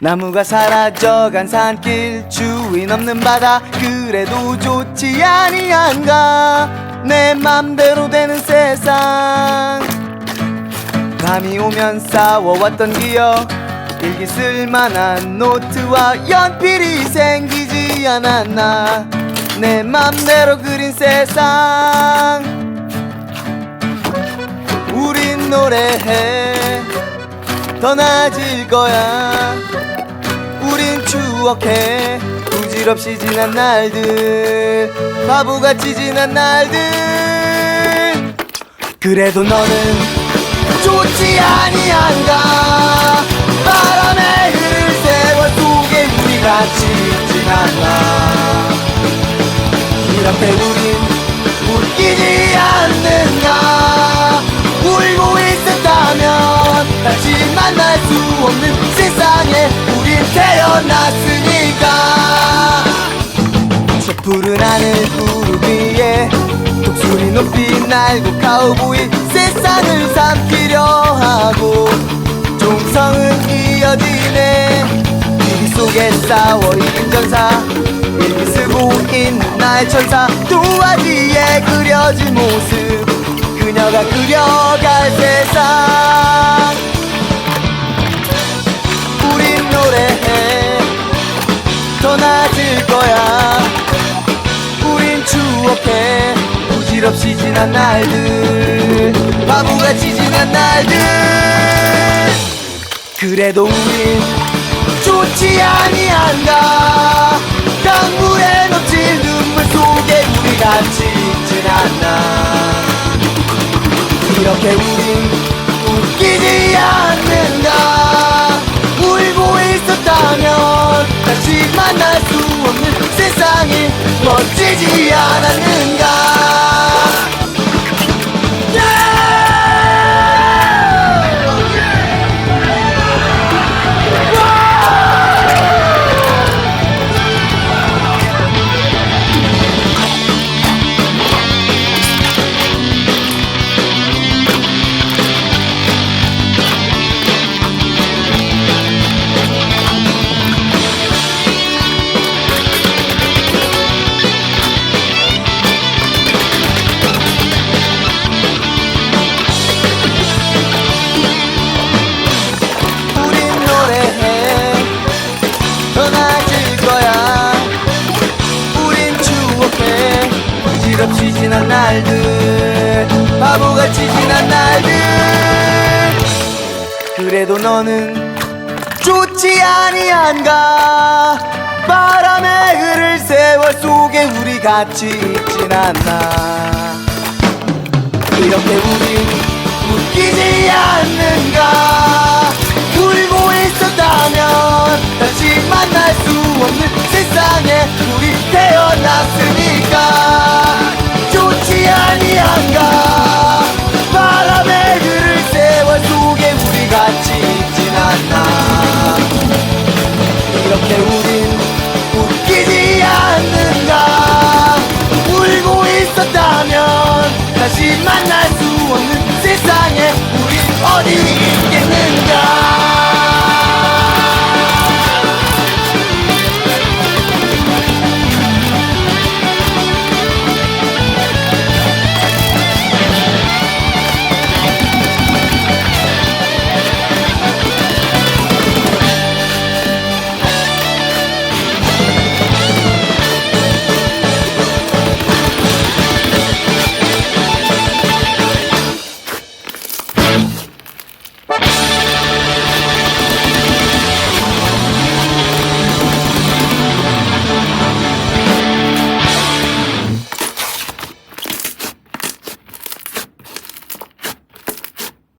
나무가 사라져간 산길 주인 없는 바다 그래도 좋지 아니한가? 내 맘대로 되는 세상. 밤이 오면 싸워왔던 기억 일기 쓸만한 노트와 연필이 생기지 않았나? 내 맘대로 그린 세상. 우린 노래해 더 나아질 거야. 우린 추억해. 부질없이 지난 날들. 바보같이 지난 날들. 그래도 너는 좋지 아니한가? 바람에 흐를 세월 속에 우리 같이 있진 않나 이렇게 우린 높이 날고 카우보이 세상을 삼키려 하고 종성은 이어지네. 위기 속에 싸워 이긴 전사 일기 쓰고 있는 나의 천사. 도화지에 그려진 모습 그녀가 그려갈 세상. 우린 노래해. 더나 부질없이 지난 날들. 바보같이 지난 날들. 그래도 우린 좋지 아니한가? 강물에 넘칠 눈물 속에 우리 같이 있진 않나? 이렇게 우린 지난 날들 바보같이 지난 날들. 그래도 너는 좋지 아니한가? 바람에 흐를 세월 속에 우리 같이 있진 않나. 이렇게 우린 웃기지 않는가